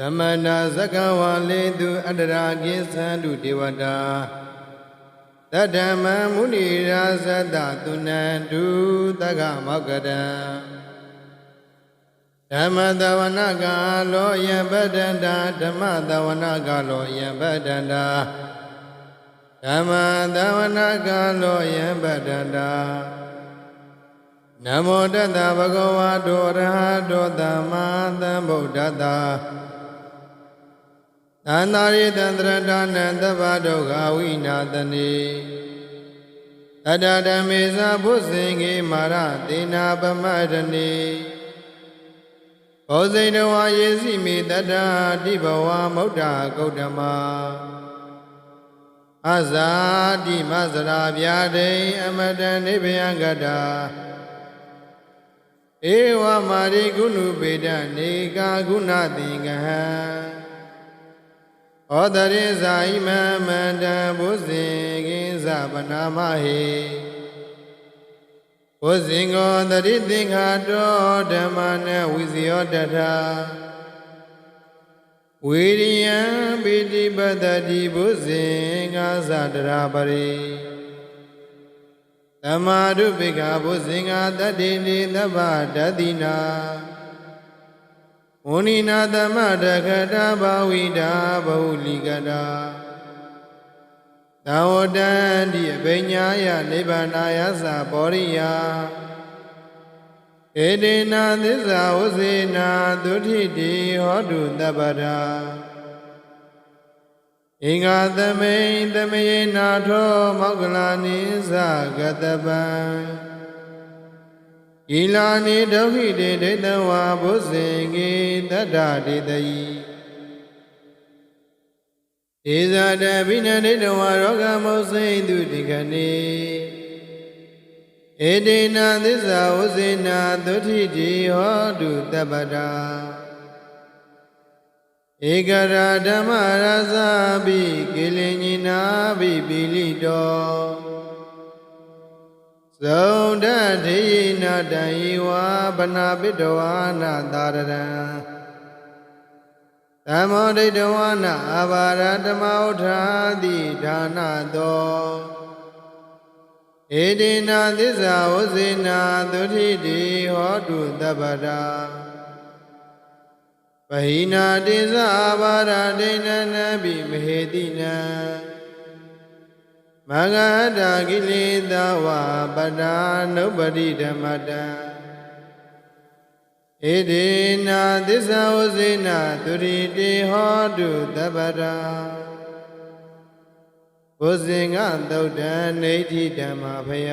သမဏဇကဝါလေတုအတ္တရာကိသန္တုဒေဝတာတတ္တမံမုနိရာဇတသုနန္တုတက္ကမောက္ကရံဓမ္မတဝနကာလောယံပတ္တန္တာဓမ္မတဝနကာလောယံပတ္တန္တာဓမ္မတဝနကာလောယံပတ္တန္တာနမောတတ္တဗဂဝါတောရဟတောသမ္မာသမ္ဗုဒ္ဓတ္တ သန္တာရိတန္တရဒါနံသဗ္ဗဒုက္ခဝိနာသနေတတဓမ္မေဇာဘုဇင်္ဂေမာရသေနာပမတနေဘောဇိတဝါယေစီမေတတတိဘဝမုဒ္ဒဂௌတမအဇာတိမဇရာဗျာဒိအမတန်နိဗ္ဗယံကတာဧဝမာရိကုဏုပေဒနေကာကုဏတိငဟံ ဩတရိဇာဣမံမန္တဘုဇင်ကိသဗနာမဟေဘုဇင်ကိုတရိသင်္ခါတောဓမ္မနဝိဇယောတထာဝေရိယံပိတိပတ္တိဘုဇင်ငါသတရာပရိသမာဓုပိကဘုဇင်္ဂတတ္တိနိသဗ္ဗတတိနာ ဝဏိနာသမတခတာဘာဝိတာဘဟုလိကတာသဝတံတိအဘိညာယနိဗ္ဗာနာယသဘောရိယဧတေနာသစ္စာဝစေနာဒုဋ္ဌိတိဟောတုတပ္ပရာအင်္ဂါသမိန်သမယေနာထောမောက္ကလာနိသဂတပံ ဤလာနိဒုက္ခိတေဒိဋ္ဌဝါဘုဇင်ကေတတ္တဒေတယီဧဇာတဘိနဒိဋ္ဌဝါရောဂမုစိန်တုတိခဏေဧတေနာသစ္စာဝစေနာသုတိတိဟောတုတပ္ပတာဧကရာဓမ္မရဇာပိကိလင်ညိနာပိပိလိတော ဇုံတထေယနာတံယေဝဗနာပိတဝါနာသာရရံသမ္မောဒိဋ္ဌဝါနာအဘာရဓမ္မဥထာတိဒါနသောဧတေနာသစ္စာဝစေနာသုတိတိဟောတုတပ္ပတာပဟိနာတိသအဘာရဒိဏနပိမဟေတိနံ မဂဟတာကိလေသာဝပတ္တာနုပတိဓမ္မတံဣဒေနာသစ္စာဝစေနာသူရိတေဟောတုတပ္ပရာဘုဇင်္ဂသုတ်တံနေဋ္ဌိဓမ္မဖယ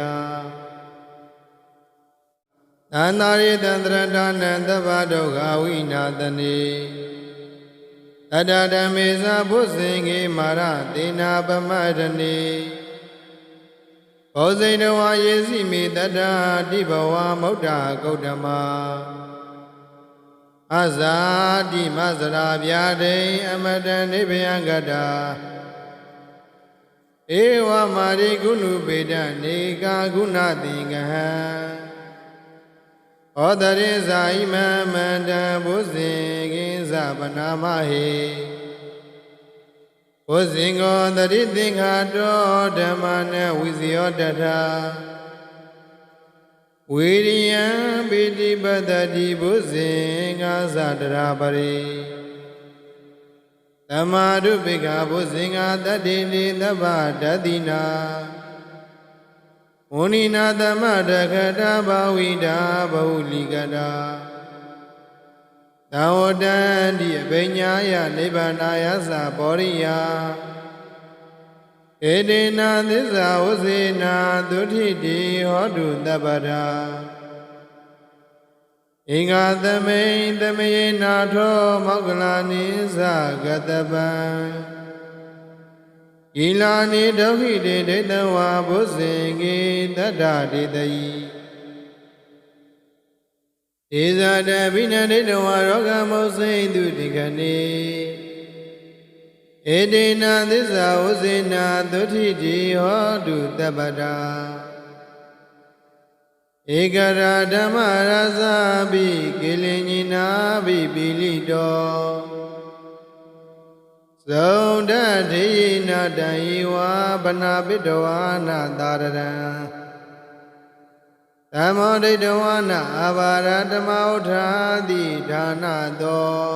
သန္တာရိတန္တရဒါနံသဗ္ဗဒုက္ခဝိနာသနေတတဓမ္မေဇာဘုဇင်္ဂေမာရသေနာပမတနေ ဘောဇိတဝါယေစီမေတတ္တာတိဘဝမုဒ္ဒဂௌတမအဇာတိမဇရာဗျာဒိအမတန်နိဗ္ဗယံကတာဧဝမာရိကုဏုပေဒနေကာကုဏတိငဟံဩတရိဇာဣမံမန္တဘုဇင်ကိသဗနာမဟေ ဘုဇင်ကိုတရိသင်္ခါတောဓမ္မနဝိဇယောတထာဝေရိယံပိတိပတ္တိဘုဇင်ငါသတရာပရိသမာဓုပိကဘုဇင်္ဂတတ္တိနိသဗ္ဗတတိနာဝဏိနာသမတခတာဘာဝိတာဘဟုလိကတာ သဝတံတိအဘိညာယနိဗ္ဗာနာယသဘောရိယဧတေနာသစ္စာဝစေနာသုတိတိဟောတုတပ္ပရာအင်္ဂါသမိန်သမယေနာထောမောက္ကလာနိသဂတပံဤလာနိဒုက္ခိတေဒိဋ္ဌဝါဘုဇင်ကေတတ္တဒေတယီ ဧဇာတဘိနဒိဋ္ဌဝါရောဂမုစိန်တုတိခဏေဧတေနာသစ္စာဝစေနာသုတိတိဟောတုတပ္ပတာဧကရာဓမ္မရဇာပိကိလင်ညိနာပိပိလိတောဇုံတတိနာတံဤဝါဗနာပိတဝါနာသာရရံ သမ္မောဒိဋ္ဌဝါနာအဘာရဓမ္မဥထာတိဒါနသော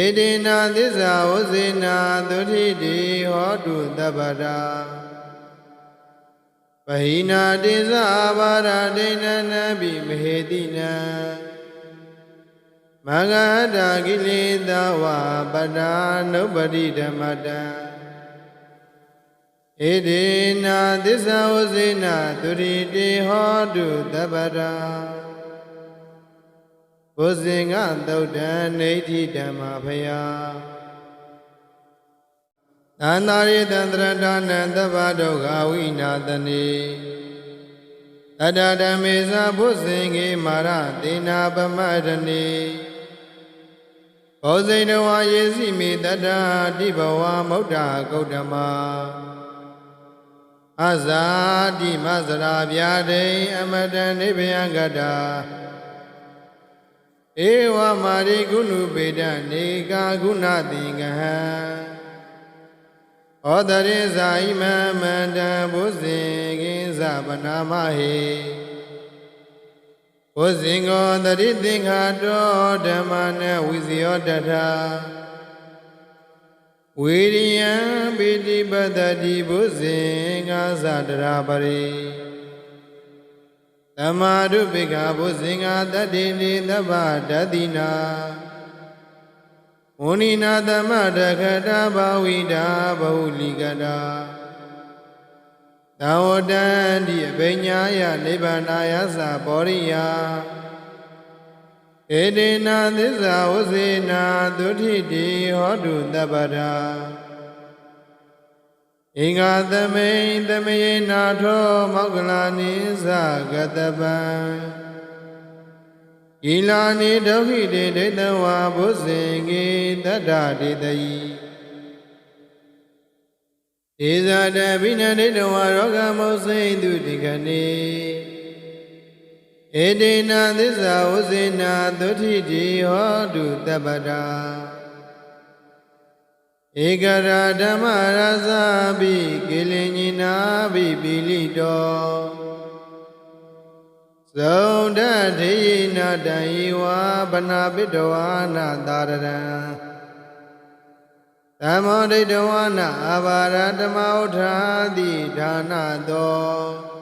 ဧဒေနာသစ္စာဝဇေနာသုတိတိဟောတုတပ္ပရာပဟိနာတိသအဘာရဒိဏနံပိမဟေတိနံမဂဟတာကိလေသာဝပတ္တာနုပတိဓမ္မတံ ဣဒေနာသစ္စာဝဇေနာသူရိတေဟောတုတပ္ပရာဘုဇင်ကသုတ်တံနေဋ္ဌိဓမ္မဖယသန္တာရိတန္တရတာနံသဗ္ဗဒုက္ခဝိနာသနေတတဓမ္မေသဘုဇင်ကေမာရတေနာပမရဏီဘောဇိတဝါယေစီမိတတ္တာတိဘဝမௌဒ္ဒဂௌတမ အဇာတိမဇရာဗျာဒိအမတံနိဗ္ဗယံကတာဧဝမာရိကုဏုပေတနေကာကုဏတိငဟံဩတရိဇာဣမံမန္တံဘုဇင်ကိသဗနာမဟေဘုဇင်ကောတရိသင်္ခါတောဓမ္မနဝိဇယောတထာ ဝေရိယံပိတိပတ္တိဘုဇင်ငါသတရာပရိသမာဓုပိကဘုဇင်ငါတတ္တိနိသဗ္ဗတတိနာဝဏိနာသမတခတာဘာဝိတာဘဟုလိကတာသဝတံတိအဘိညာယနိဗ္ဗာနာယသပောရိယ ဧတေနာသစ္စာဝစေနာသုထိတိဟောတုတပ္ပရာအင်္ဂါသမိန်သမေနာထောမောက္ကလာနိသဂတပံဤလာနိဒုက္ခိတေဒိဋ္ဌဝါဘုဇင်ကေတတ္တဒေတယီဧဇာတဘိနဒိဋ္ဌဝါရောဂမောစိတုတိခဏေ ဧတေနာသစ္စာဝစေနာသုထိတိဟောတုတပ္ပတာဧကရာဓမ္မရသဘိကိလင်ညိနာဘိပိလိတောဇုံတထေယနာတံဤဝါဗနာပိတဝါနာသာရရံသမ္မောဒိဋ္ဌဝါနာအဘာရဓမ္မဥထာတိဒါနသော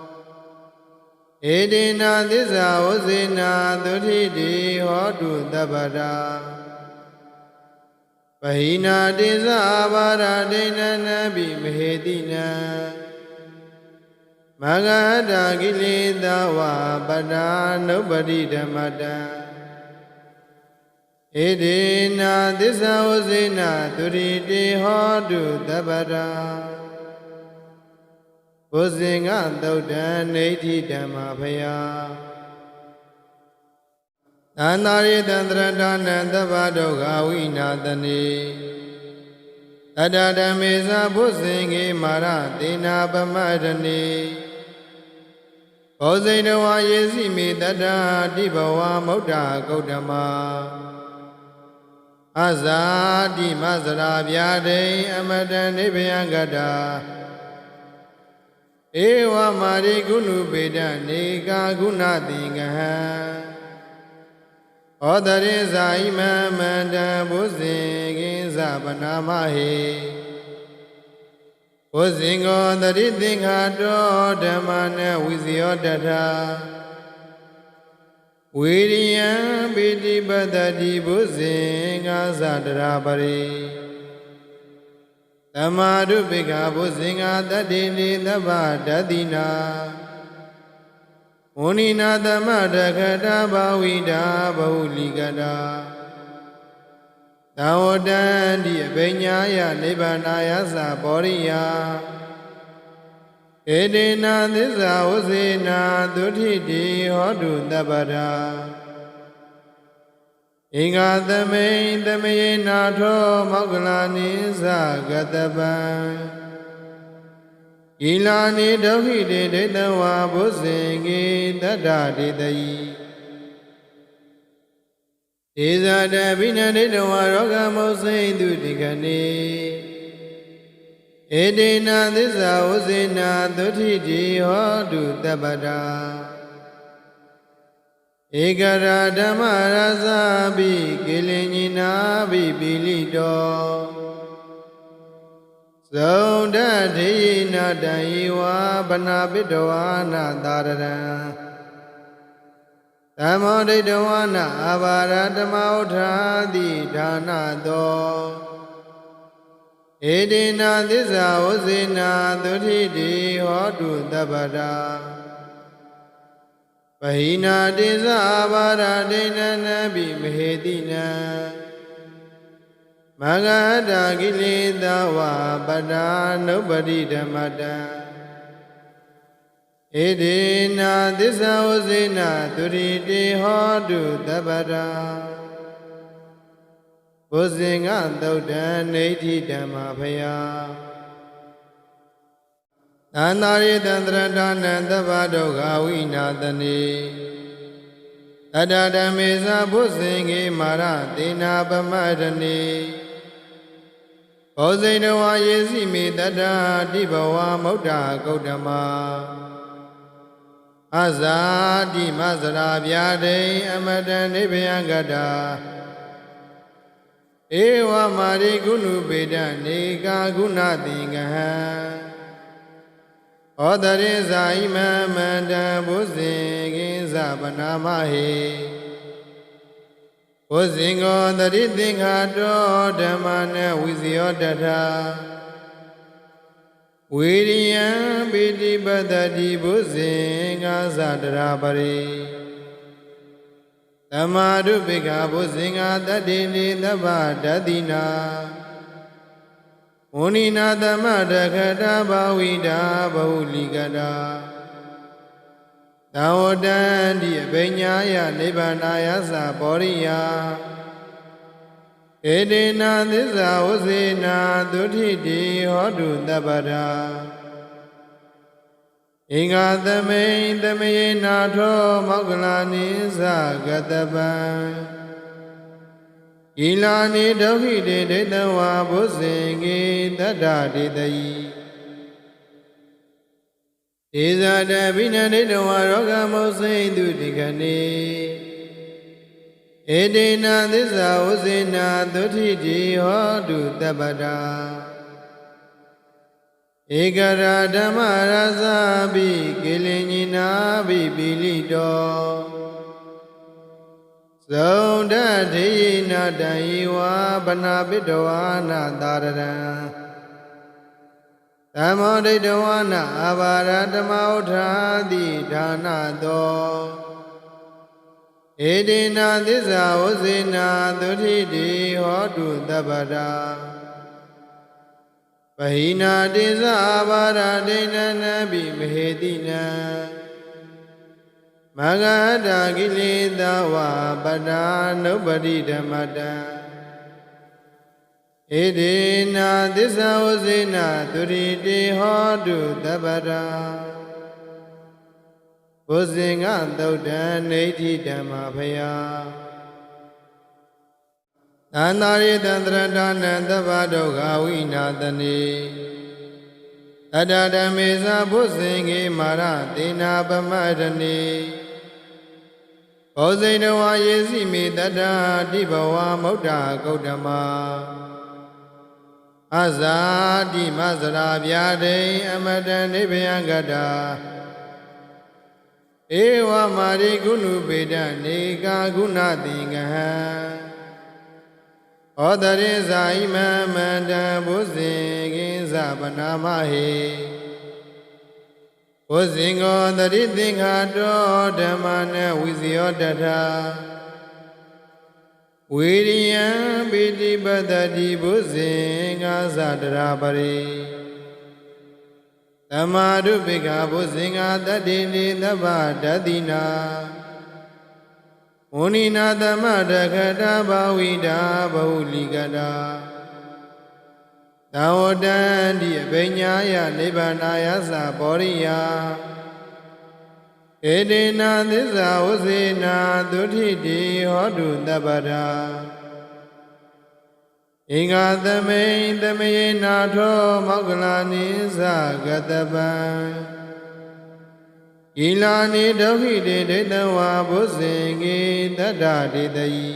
ဧဒေနာသစ္စာဝဇေနာသုထိတိဟောတုတပ္ပရာပဟိနာတိသအဘာရဒိဏနပိမဟေတိနံမဂဟတာကိလေသာဝပတ္တာနုပတိဓမ္မတံဣဒေနာသစ္စာဝစေနာသူရိတေဟောတုတပ္ပရာ ဘုဇင်ကသုတ်တံနေဋ္ဌိဓမ္မဖယသန္တာရိတန္တရတာနံသဗ္ဗဒုက္ခဝိနာသနေတတဓမ္မေသဘုဇင်ကေမာရတေနာပမရဏီဘောဇိတဝါယေစီမိတတ္တာတိဘဝမௌဒ္ဒဂௌတမအဇာတိမဇရာဗျာဒိအမတံနိဗ္ဗယံကတာ ဧဝမာရိကုဏုပေတနေကာကုဏတိငဟံဩတရိဇာဣမံမန္တဘုဇင်ကိသဗနာမဟေဘုဇင်ကောတရိသင်္ခါတောဓမ္မနဝိဇယောတထာဝေရိယံပိတိပတ္တိဘုဇင်ငါသတရာပရိ သမာဓုပိကဘုဇင်ငါတတ္တိနိသဗ္ဗတတိနာဝဏိနာသမတခတာဘာဝိတာဘဟုလိကတာသဝတံတိအဘိညာယနိဗ္ဗာနာယသပောရိယဧတေနာသစ္စာဝစေနာသုထိတိဟောတုတပ္ပရာ အင်္ဂါသမိန်သမေနာထောမောက္ကလာနိသဂတပံဤလာနိဒုက္ခိတေဒိဋ္ဌဝါဘုဇင်ကေတတ္တဒေတယီဧဇာတဘိနဒိတဝရောဂမောစိတုတိခဏေဧတေနသစ္စာဝဇေနာသုတိတိဟောတုတပ္ပတာ ဧကရာဓမ္မရသဘိကိလင်ညီနာဘိပိလိတောဇုံဒထေယနာတံယေဝဗနာပိတဝါနာသာရရံဓမ္မောဒိဋ္ဌဝနာအဘာရဓမ္မဥထာတိဒါနသောဧတေနာသစ္စာဝဇေနာသုတိတိဟောတုတပ္ပတာ ပဟိနာတိသအဘာရဒိဏနဘိမဟေတိနံမဂဟတာကိလေသာဝပတ္တာနုပတိဓမ္မတံဧဒေနာသစ္စာဝဇေနာသူရိတိဟောတုတပ္ပရာဘုဇင်္ဂသုတ်တံနေဋ္ဌိဓမ္မဖယ သန္တာရိတံတရတာနံသဗ္ဗဒုက္ခဝိနာတနေအတ္တဓမ္မေသာဘုဇင်္ဂေမာရတေနာပမရဏေဘောဇိတဝါယေစီမေတတ္တာတိဘဝမௌဒ္ဒဂௌတမအဇာတိမဇရာဗျာဒိအမတန်နိဗ္ဗယံကတာဧဝမာရိကုဏုပေဒနေကာကုဏတိငဟံ ဩတရိဇာဣမမန္တဘုဇင်ကိသဗနာမဟေဘုဇင်ကောတရိသင်္ခါတောဓမ္မနဝိဇယောတထာဝေရိယံပိတိပတ္တိဘုဇင်္ဂသတရာပရိသမာဓုပိကဘုဇင်္ဂတတ္တိနိသဗ္ဗတတိနာ ဝဏိနာသမတခတဘာဝိတာဘဟုလိကတာသဝတံတိအဘိညာယနိဗ္ဗာနာယသဘောရိယဧတေနာသစ္စာဝစေနာသုထိတိဟောတုတပ္ပရာအင်္ဂါသမိန်သမယေနာထောမောက္ကလာနိသဂတပံ ဤလာနိဒုက္ခိတေဒိဋ္ဌဝါဘုဇင်ကေတတ္တတေတယိဧဇာတဘိနဒိဋ္ဌဝါရောဂမောစိတုတိခဏေဧတေနာသစ္စာဝဇေနာသုတိတိဟောတုတပ္ပတာဧကရာဓမ္မရသဘိကိလင်ညီနာဘိပိလိတော ဇုံဒထေယနာတံယေဝဗနာပိတဝါနာသာရရံဓမ္မောဒိဋ္ဌဝနာအဘာရဓမ္မဥထာတိဒါနသောဧတေနာသစ္စာဝဇေနာသုတိတိဟောတုတပ္ပတာပဟိနာတိသအဘာရဒိဏနဘိမဟေတိနံ မဂဟတာကိလေသာဝပတ္တာနုပတိဓမ္မတံဧဒေနာသစ္စာဝဇေနာသူရိတိဟောတုတပ္ပရာဘုဇင်္ဂသုတ်တံနေဋ္ဌိဓမ္မဖယသန္တာရိတံတရတာနံသဗ္ဗဒုက္ခဝိနာတနေ အတ္တဓမ္မေသာဘုဇင်္ဂေမာရတေနာပမရဏေဘောဇိတဝါယေစီမေတတ္တာတိဘဝမௌဒ္ဒဂௌတမအဇာတိမဇရာဗျာဒိအမတန်နိဗ္ဗယံကတာဧဝမာရိကုဏုပေဒနေကာကုဏတိငဟံ ဩတရိဇာဣမမန္တဘုဇင်ကိသဗနာမဟေဘုဇင်ကောတရိသင်္ခါတောဓမ္မနဝိဇယောတထာဝေရိယံပိတိပတ္တိဘုဇင်္ဂသတရာပရိသမာဓုပိကဘုဇင်္ဂတတ္တိနိသဗ္ဗဒတိနာ ဝဏိနာသမတခတဘာဝိတာဘဟုလိကတာသဝတံတိအဘိညာယနိဗ္ဗာနာယသဘောရိယဧတေနာသစ္စာဝစေနာဒုဋ္ဌိတိဟောတုတပ္ပရာအင်္ဂါသမိန်သမယေနာထောမောက္ကလာနိသဂတပံ ဤလာနိဒုက္ခိတေဒိဋ္ဌဝါဘုဇင်ကေတတ္တဒေတယိ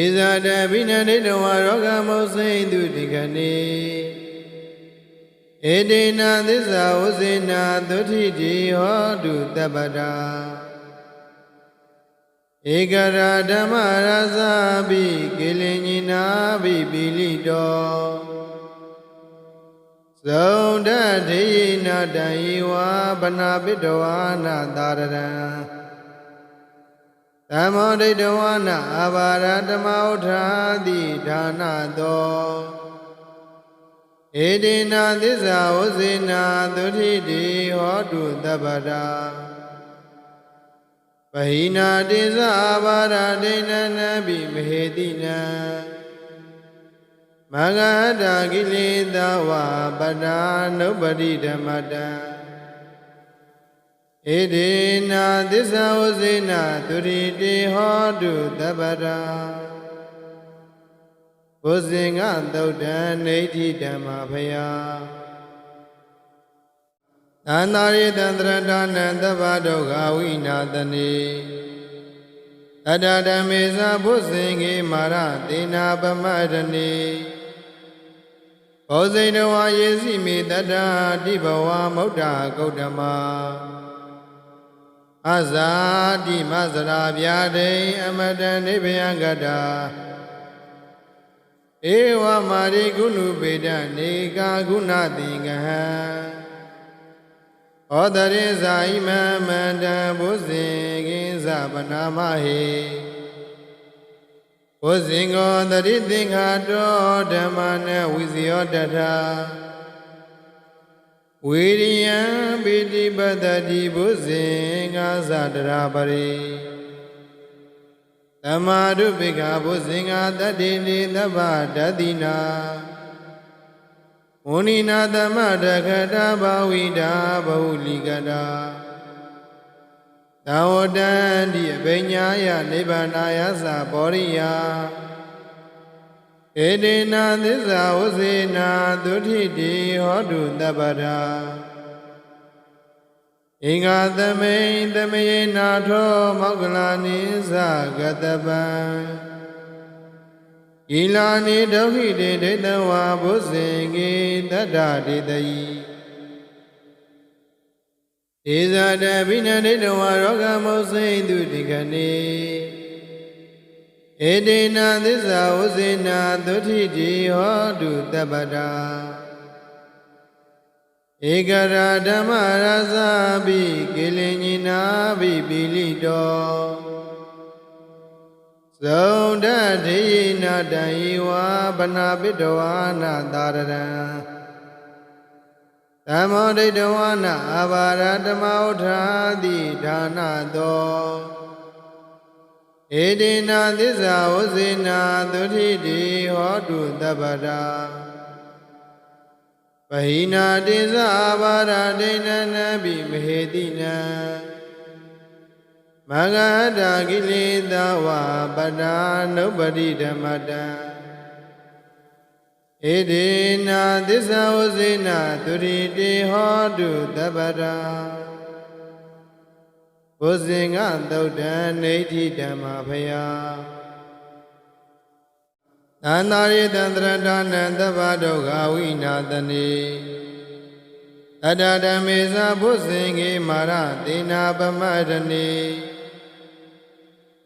ဧဇာတဘိနဒိဋ္ဌဝါရောဂမုစိန်တုတိခဏေဧတေနာသစ္စာဝစေနာဒုဋ္ဌိတိဟောတုတပ္ပတာဧကရာဓမ္မရသဘိကိလင်ညိနာဘိပိလိတော ဇုံတထေယနာတံဤဝါဗနာပိတဝါနာတာရရံသမ္မောဒိဋ္ဌဝါနာအဘာရဓမ္မဥထာတိဌာနတောဧတေနာသစ္စာဝစေနာသုထိတိဟောတုတပ္ပတာပဟိနာတိသအဘာရဒိဏနဘိမဟေတိနံ မဂဟတာကိလေသာဝပတ္တာနုပတိဓမ္မတံဧဒေနာသစ္စာဝစေနာသူရိတိဟောတုတပ္ပရာဘုဇင်ကသုတ်တံနေဋ္ဌိဓမ္မဖယသန္တာရိတန္တရတာနံသဗ္ဗဒုက္ခဝိနာတနေအတ္တဓမ္မေသာဘုဇင်ကေမာရတေနာပမတနေ ဘောဇိတဝါယေစီမေတတ္တာတိဘဝမௌဒ္ဒဂௌတမအဇာတိမဇရာဗျာဒိအမတန်နိဗ္ဗယံကတာဧဝမာရိကုဏုပေတနေကာကုဏတိငဟံဩတရိဇာဣမမန္တဘုဇင်ကိသဗနာမဟေ ဘုဇင်ကိုတရိသင်္ခါတောဓမ္မနဝိဇယောတထာဝေရိယံပိတိပတ္တိဘုဇင်္ဂါသတရာပရိသမာဓုပိကဘုဇင်္ဂါတတ္တိနေသဗ္ဗတတိနာဝဏိနာသမတခတာဘာဝိတာဘဟုလိကတာ သဝတံဒီအဘိညာယနိဗ္ဗာနာယသပောရိယဧတေနာသစ္စာဝစေနာသုထိတိဟောတုတပ္ပရာအင်္ဂါသမိန်သမယေနာထောမောက္ကလာနိသဂတပံဤလာနိဒုက္ခိတေဒိဋ္ဌဝါဘုဇင်ကေတတ္တဒေတယိ ဧဇာတဘိနဒိဋ္ဌဝါရောဂမုစိန်တုတိခဏေဧတေနာသစ္စာဝစေနာသုထိတိဟောတုတပ္ပတာဧကရာဓမ္မရသဘိကိလင်ညိနာဘိပိလိတောဇုံတထေယနာတံဤဝါဗနာပိတဝါနာတာရရံ သမ္မောဒိဋ္ဌဝါနာအဘာရဓမ္မဥထာတိဌာနတောဧတေနာသစ္စာဝစေနာသုထိတိဟောတုတပ္ပရာပဟိနာတိသအဘာရဒိဏနဘိမဟေတိနံမဂဟတာကိလေသာဝပတ္တာနုပတိဓမ္မတံ ဧဒေနာသစ္စာဝစေနာသူရိတေဟောတုတပ္ပရာဘုဇင်ကသုတ်တံနေဋ္ဌိဓမ္မဖယသန္တာရိတန္တရတာနံသဗ္ဗဒုက္ခဝိနာတနေအတ္တဓမ္မေသာဘုဇင်ကေမာရတေနာပမတနေ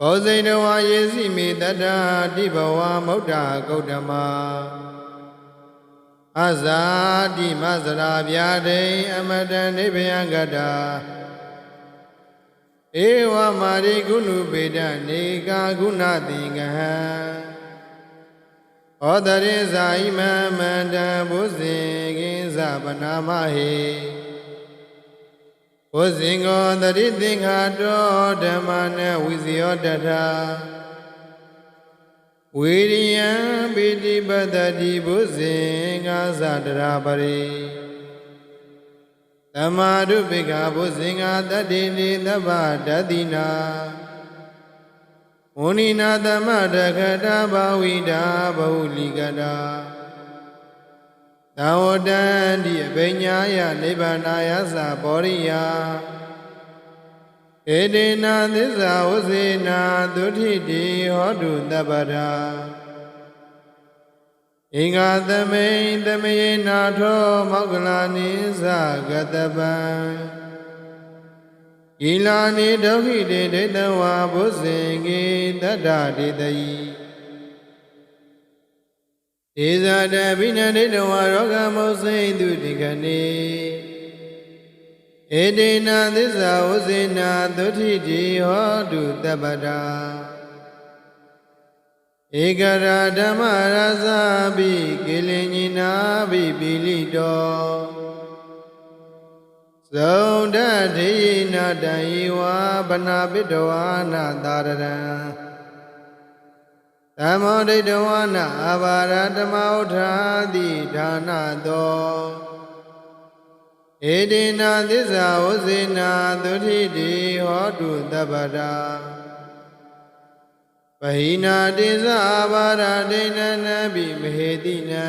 ဘောဇိတဝါယေစီမေတတ္တာတိဘဝမௌဒ္ဒဂௌတမ အဇာတိမဇရာဗျာဒိအမတံနိဗ္ဗယံကတာဧဝမာရိကုဏုပေတနေကာကုဏတိငဟံဩတရိဇာဣမမန္တဘုဇင်ကိသဗနာမဟေဘုဇင်ကိုတရိသင်္ခါတောဓမ္မနဝိဇယောတထာ ဝေရိယံပိတိပတ္တိဘုဇင်္ဂသတရာပရိသမာဓုပိကဘုဇင်္ဂတတ္တိနိသဗ္ဗဒတိနာဝဏိနာသမတခတဘာဝိတာဘဟုလိကတာသာဝတံတိအဘိညာယနိဗ္ဗာနာယသဘောရိယ ဧတေနာသစ္စာဝစေနာဒုဋ္ဌိတိဟောတုတပ္ပရာဧကသမိန်သမေနာထောမောက္ကလာနိသဂတပံဤလာနိဒုက္ခိတေဒိဋ္ဌဝါဘုဇင်ကေတတ္တတေတယိဧဇာတဘိနဒိဋ္ဌဝါရောဂမုစိန်တုတိခဏေ ဧတေနာသစ္စာဝစေနာဒုဋ္ဌိတိဟောတုတပ္ပတာဧကရာဓမ္မရသဘိကိလင်ညီနာဘိပိလိတောဇုံဒတိနာတံဤဝါဗနာပိတဝါနာသာရရံဓမ္မောဒိဋ္ဌဝါနာအဘာရဓမ္မဥထာတိဒါနတော ဧတေနာသစ္စာဝစေနာဒုဋ္ဌိတိဟောတုတပ္ပတာပဟိနာတိသဘာရဒိဏနဘိမဟေတိနံ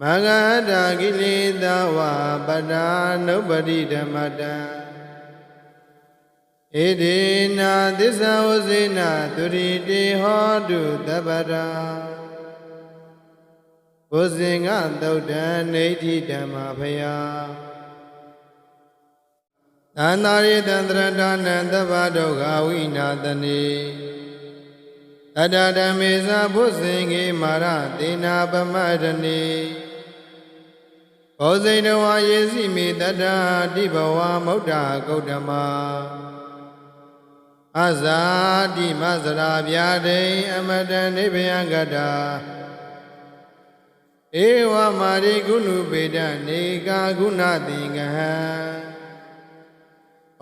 မဂဟတာကိလေသာဝပတ္တာနုပတိဓမ္မတံဧဒေနာသစ္စာဝစေနာသူရိတိဟောတုတပ္ပရာ ဘုဇင်္ဂသုတ်တံနေဋ္ဌိဓမ္မဖယသန္တာရိတန္တရတာနံသဗ္ဗဒုက္ခဝိနာတနေအတ္တဓမ္မေသာဘုဇင်္ဂေမာရတေနာပမတနေဘောဇိတဝါယေစီမိတတ္တာတိဘဝမௌဒ္ဒဂௌတမအဇာတိမဇရာဗျာဒိအမတံနိဗ္ဗယံကတာ ဧဝမာရိကုဏုပေဒနေကာကုဏတိငဟံ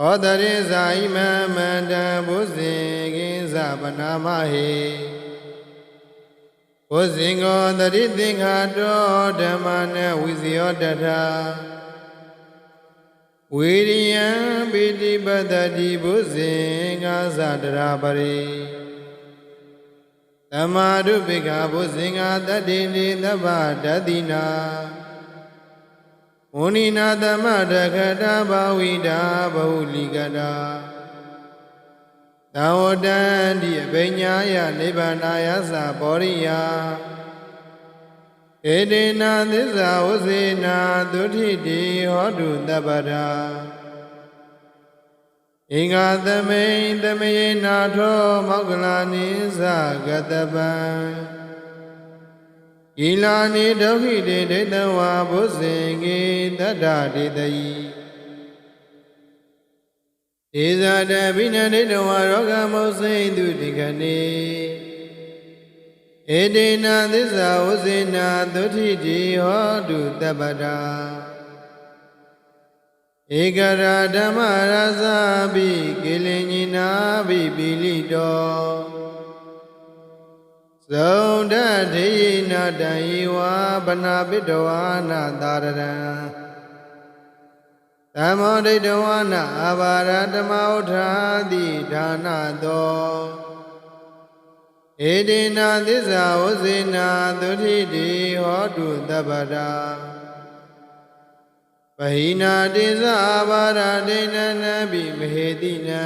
ဩတရိဇာဣမံမန္တဘုဇင်ကိသဗနာမဟေဘုဇင်ကောတရိသင်္ခါတောဓမ္မနဝိဇယောတထာဝေရိယံပိတိပတ္တိဘုဇင်္ဂသတရာပရိ သမာဓုပိကဘုဇင်္ဂတတ္တိနိသဗ္ဗဒတိနာဝဏိနာသမတခတဘာဝိတာဘဟုလိကတာသာဝတံတိအဘိညာယနိဗ္ဗာနာယသဘောရိယဧတေနာသစ္စာဝစေနာဒုဋ္ဌိတိဟောတုတပ္ပ ရာဧကသမိန်သမေနာထောမောက္ကလာနိသဂတပံဤလာနိဒုက္ခိတေဒိဋ္ဌဝါဘုဇင်ကေတတ္တတေတယိဧဇာတဘိနဒိဋ္ဌဝါရောဂမုစိန်တုတိခဏေဧတေနာသစ္စာဝစေနာဒုဋ္ဌိတိဟောတုတပ္ပတာ ဧကရာဓမ္မရသဘိကိလင်ညီနာဘိပိလိတောဇုံဒတိနာတံဤဝါဗနာပိတဝါနာသာရရံဓမ္မောဒိဋ္ဌဝါနာအဘာရဓမ္မဥထာတိဒါနတောဧတေနာသစ္စာဝစေနာဒုဋ္ဌိတိဟောတုတပ္ပရာ ပဟိနာတိသဘာရဒိဏနဘိမဟေတိနံ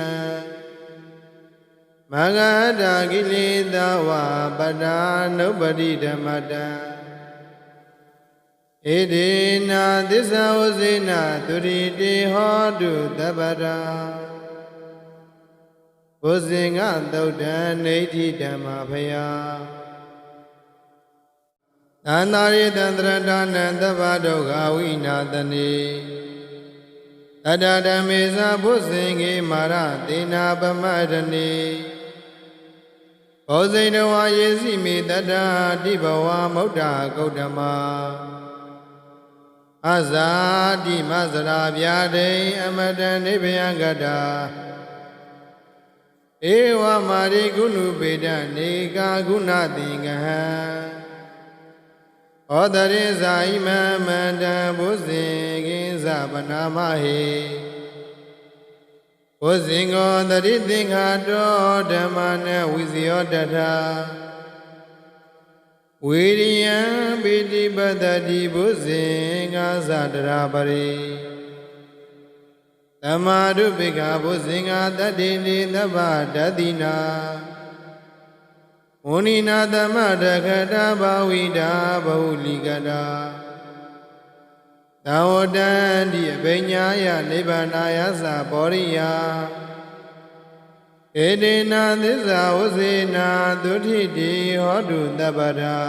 မဂဟတာကိလေသာဝပတ္တာနုပတိဓမ္မတံဧဒေနာသစ္စာဝစေနာသူရိတိဟောတုတပ္ပရာဘုဇင်္ဂသုတ်တံနေဋ္ဌိဓမ္မဖယ သန္တာရိတန္တရတာနံသဗ္ဗဒုက္ခဝိနာတနေအတ္တဓမ္မေသာဘုဇင်္ဂေမာရတေနာပမတနေဘောဇိတဝါယေစီမေတတ္တာတိဘဝမௌဒ္ဒဂௌတမအဇာတိမဇရာဗျာဒိအမတံနိဗ္ဗယံကတာဧဝမာရိကုဏုပေဒနေကာကုဏတိငဟံ ဩတရိဇာဣမမန္တဘုဇင်ကိဇပနာမဟေဘုဇင်ကိုတတိသင်္ခါတောဓမ္မနဝိဇယောတထာဝေရိယံပိတိပတ္တိဘုဇင်္ဂသတရာပရိသမာဓုပိကဘုဇင်္ဂတတ္တိနိသဗ္ဗဒတိနာ ဝဏိနာသမတခတဘာဝိတာဘဟုလိကတာသာဝတံဒီအဘိညာယနိဗ္ဗာနာယသဘောရိယဧတေနာသစ္စာဝစေနာဒုဋ္ဌိတိဟောတုတပ္ပရာ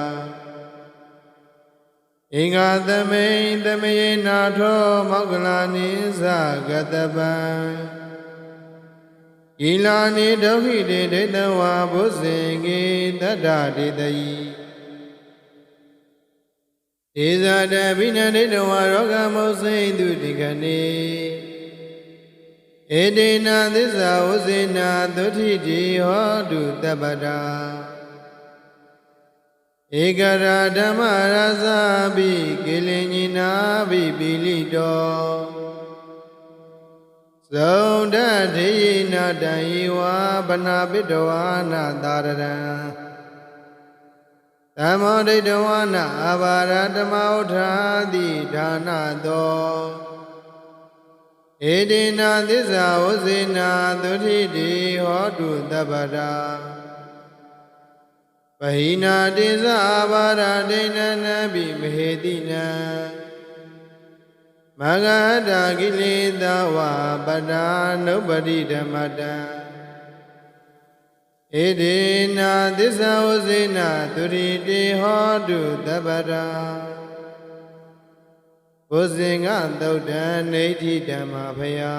အင်္ဂါသမိန်သမယေနာထောမောက္ကလာနိသဂတပံ ဤလာနိဒုက္ခိတေဒိဋ္ဌဝါဘုဇင်ကေတတ္တဒေတယီဒေဇာတဘိနဒိဋ္ဌဝါရောဂမုစိတုတိကနေဧတေနာသစ္စာဝစေနာဒုဋ္ဌိတိဟောတုတပ္ပတာဧကရာဓမ္မရသဘိကိလင်ညီနာဘိပိလိတော ဇုံတထေယနာတံယေဝဗနာပိတဝါနာတာရရံသမ္မောဒိဋ္ဌဝါနာအဘာရဓမ္မဥထာတိဒါနသောဧတေနာသစ္စာဝစေနာသုတိတိဟောတုတပ္ပတာပဟိနာတိသအဘာရဒိဏနဘိမဟေတိနံ မဂဟတာကိလေသာဝပတ္တာနုပတိဓမ္မတံဧဒေနာသစ္စာဝစေနာသူရိတိဟောတုတပ္ပရာဘုဇင်္ဂသုတ်တံနေဋ္ဌိဓမ္မဖယာ